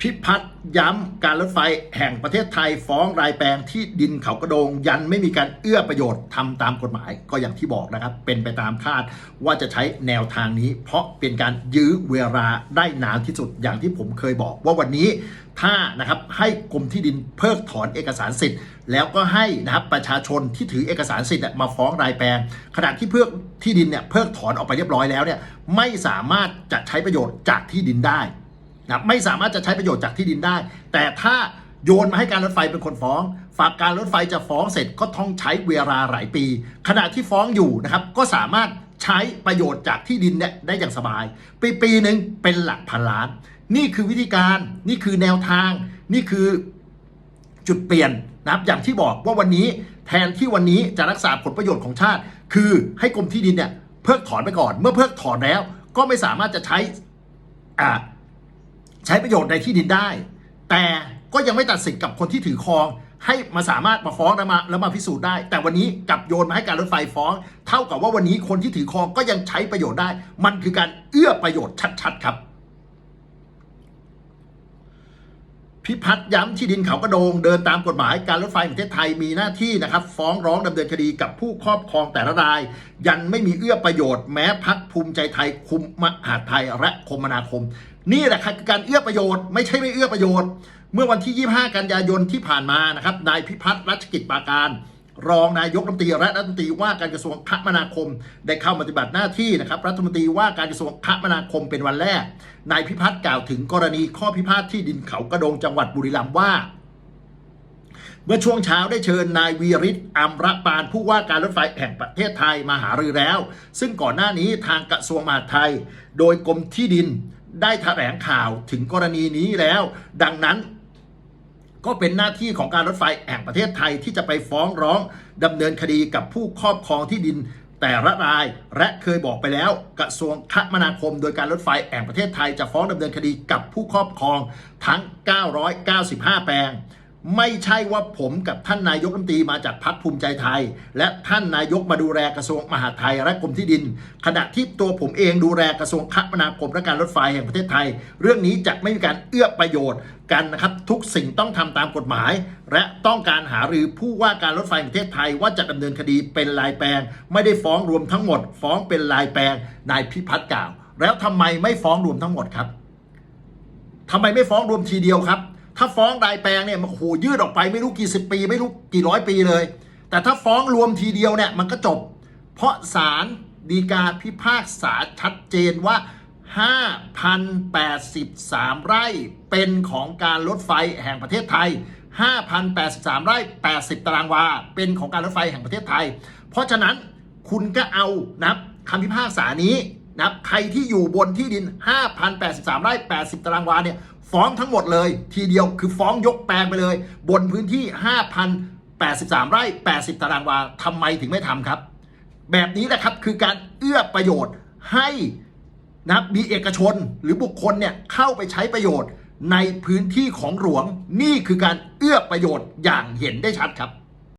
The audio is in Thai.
พิพัฒน์ย้ำการรถไฟแห่งประเทศไทยฟ้องรายแปลงที่ดินเขากระโดง ยันไม่มีการเอื้อประโยชน์ทำตามกฎหมาย ก็อย่างที่บอกนะครับ เป็นไปตามคาดว่าจะใช้แนวทางนี้ เพราะเป็นการยื้อเวลาได้นานที่สุดอย่างที่ผมเคยบอก ว่าวันนี้ถ้านะครับให้กรมที่ดินเพิกถอนเอกสารสิทธิ์ แล้วก็ให้นะครับประชาชนที่ถือเอกสารสิทธิ์มาฟ้องรายแปลง ขณะที่เพิกที่ดินเนี่ยเพิกถอนออกไปเรียบร้อยแล้วเนี่ยไม่สามารถจะใช้ประโยชน์จากที่ดินได้ นะไม่สามารถจะใช้ประโยชน์จากที่ดินได้ แต่ถ้าโยนมาให้การรถไฟเป็นคนฟ้อง ฝากการรถไฟจะฟ้องเสร็จก็ต้องใช้เวลาหลายปี ขณะที่ฟ้องอยู่นะครับก็สามารถใช้ประโยชน์จากที่ดินเนี่ยได้อย่างสบาย ปีปีหนึ่งเป็นหลักพันล้าน นี่คือวิธีการนี่คือแนวทาง นี่คือจุดเปลี่ยนนะครับอย่างที่บอกว่าวันนี้แทนที่วันนี้จะรักษาผลประโยชน์ของชาติ คือให้กรมที่ดินเนี่ยเพิกถอนไปก่อน เมื่อเพิกถอนแล้ว ก็ไม่สามารถจะใช้อ่า ใช้ประโยชน์ในที่ดินได้ แต่ก็ยังไม่ตัดสินกับคนที่ถือครอง ให้มาสามารถมาฟ้องแล้วมาแล้วมาพิสูจน์ได้ แต่วันนี้กลับโยนมาให้การรถไฟฟ้อง เท่ากับว่าวันนี้คนที่ถือครองก็ยังใช้ประโยชน์ได้ มันคือการเอื้อประโยชน์ชัดๆครับ พิพัฒน์ย้ำที่ดินเขากระโดง เดินตามกฎหมายการรถไฟแห่งประเทศไทยมีหน้าที่นะครับ ฟ้องร้องดำเนินคดีกับผู้ครอบครองแต่ละราย ยันไม่มีเอื้อประโยชน์แม้พักภูมิใจไทยคุมมหาไทยและคมนาคม นี่แหละครับการเอื้อประโยชน์ไม่ใช่ไม่เอื้อประโยชน์ เมื่อวันที่ 25 กันยายนที่ผ่านมานะครับนายพิพัฒน์รัชกิจปาการ รองนายกรัฐมนตรีและรัฐมนตรีว่าการกระทรวงคมนาคม ได้เข้าปฏิบัติหน้าที่นะครับรัฐมนตรีว่าการกระทรวงคมนาคมเป็นวันแรกนายพิพัฒน์กล่าวถึงกรณีข้อพิพาทที่ดินเขากระโดงจังหวัดบุรีรัมย์ว่าเมื่อช่วงเช้าได้เชิญนายวีริศอัมรปานผู้ว่าการรถไฟแห่งประเทศไทยมาหารือแล้ว ซึ่งก่อนหน้านี้ทางกระทรวงมหาดไทย โดยกรมที่ดินได้แถลงข่าวถึงกรณีนี้แล้ว ดังนั้น ก็เป็นหน้าที่ของการรถไฟแห่งประเทศไทยที่จะไปฟ้องร้องดำเนินคดีกับผู้ครอบครองที่ดินแต่ละรายและเคยบอกไปแล้วกระทรวงคมนาคม โดยการรถไฟแห่งประเทศไทยจะฟ้องดำเนินคดีกับผู้ครอบครองทั้ง 995 แปลง ไม่ใช่ว่าผมกับท่านนายกรัฐมนตรีมาจากพรรคภูมิใจไทย และท่านนายกมาดูแลกระทรวงมหาดไทยและกรมที่ดิน ขณะที่ตัวผมเองดูแลกระทรวงคมนาคมและการรถไฟแห่งประเทศไทย เรื่องนี้จะไม่มีการเอื้อประโยชน์กันนะครับทุกสิ่งต้องทำตามกฎหมาย และต้องการหารือผู้ว่าการรถไฟแห่งประเทศไทยว่าจะดำเนินคดีเป็นรายแปลง ไม่ได้ฟ้องรวมทั้งหมด ฟ้องเป็นรายแปลงนายพิพัฒน์กล่าว แล้วทำไมไม่ฟ้องรวมทั้งหมดครับทำไมไม่ฟ้องรวมทีเดียวครับ ถ้าฟ้องรายแปลงเนี่ยมันโหยืดออกไปไม่รู้กี่สิบปี ไม่รู้กี่ร้อยปีเลย แต่ถ้าฟ้องรวมทีเดียวเนี่ยมันก็จบ เพราะศาลฎีกาพิพากษาชัดเจนว่า 5,083 ไร่เป็นของการรถไฟแห่งประเทศไทย 5,083 ไร่ 80 ตารางวา เป็นของการรถไฟแห่งประเทศไทย เพราะฉะนั้นคุณก็เอานะครับคำพิพากษานี้นะครับใครที่อยู่บนที่ดิน 5,083 ไร่ 80 ตารางวาเนี่ย ฟ้องทั้งหมดเลย ทีเดียวคือฟ้องยกแปลงไปเลย บนพื้นที่ 5,083 ไร่ 80 ตารางวาทำไมถึงไม่ทำครับ แบบนี้แหละครับคือการเอื้อประโยชน์ให้นะบมีเอกชนหรือบุคคลเนี่ยเข้าไปใช้ประโยชน์ในพื้นที่ของหลวงนี่คือการเอื้อประโยชน์อย่างเห็นได้ชัดครับ